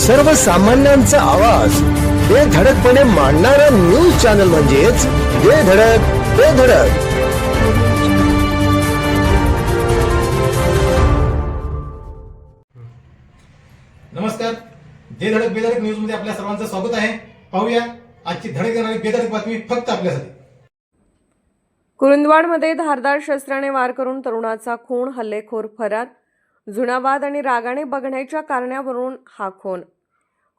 सर्वसामान्यांचा आवाज. बेधडकपणे मांडणारा न्यूज चॅनल म्हणजेच बेधडक बेधडक नमस्कार. जे धडक बेधडक न्यूजमध्ये आपल्या सर्वांचं स्वागत आहे. पाहूया आजची धडक देणारी बेधडक बातमी फक्त आपल्यासाठी. कुरुंदवाडमध्ये धारदार शस्त्राने वार करून तरुणाचा खून हल्लेखोर फरार जुनावाद आणि रागाने बघण्याच्या कारणावरून हा खून.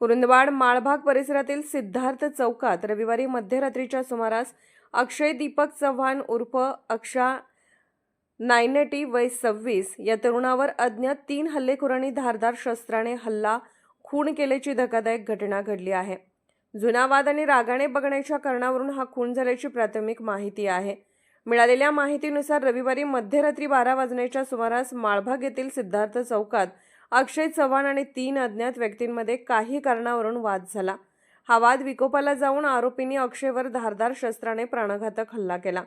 कुरुंदवाड माळभाग परिसरातील सिद्धार्थ चौकात रविवारी मध्यरात्रीच्या सुमारास अक्षय दीपक चव्हाण उर्फ अक्षा नायनटी वय सव्वीस या तरुणावर अज्ञात तीन हल्लेखोरांनी धारदार शस्त्राने हल्ला खून केल्याची धक्कादायक घटना घडली आहे. जुनावाद आणि रागाने बघण्याच्या कारणावरून हा खून झाल्याची प्राथमिक माहिती आहे. मिळालेल्या माहितीनुसार रविवारी मध्यरात्री बारा वाजण्याच्या सुमारास माळभाग येथील सिद्धार्थ चौकात अक्षय चव्हाण आणि तीन अज्ञात व्यक्तींमध्ये काही कारणावरून वाद झाला. हा वाद विकोपाला जाऊन आरोपींनी अक्षयवर धारदार शस्त्राने प्राणघातक हल्ला केला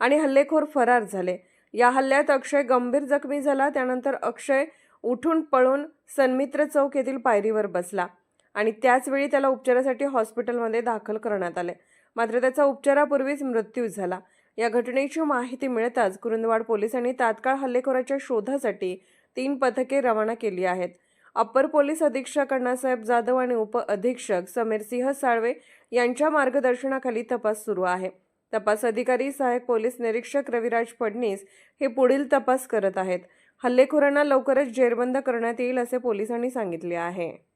आणि हल्लेखोर फरार झाले. या हल्ल्यात अक्षय गंभीर जखमी झाला त्यानंतर अक्षय उठून पळून सन्मित्र चौक येथील पायरीवर बसला आणि त्याचवेळी त्याला उपचारासाठी हॉस्पिटलमध्ये दाखल करण्यात आले. मात्र त्याचा उपचारापूर्वीच मृत्यू झाला. या घटनेची माहिती मिळताच कुरुंदवाड पोलिसांनी तात्काळ हल्लेखोराच्या शोधासाठी तीन पथके रवाना केली आहेत. अप्पर पोलीस अधीक्षक अण्णासाहेब जाधव आणि उप अधीक्षक समीरसिंह साळवे यांच्या मार्गदर्शनाखाली तपास सुरू आहे. तपास अधिकारी सहाय्यक पोलीस निरीक्षक रविराज फडणीस हे पुढील तपास करत आहेत. हल्लेखोरांना लवकरच जेरबंद करण्यात येईल असे पोलिसांनी सांगितले आहे.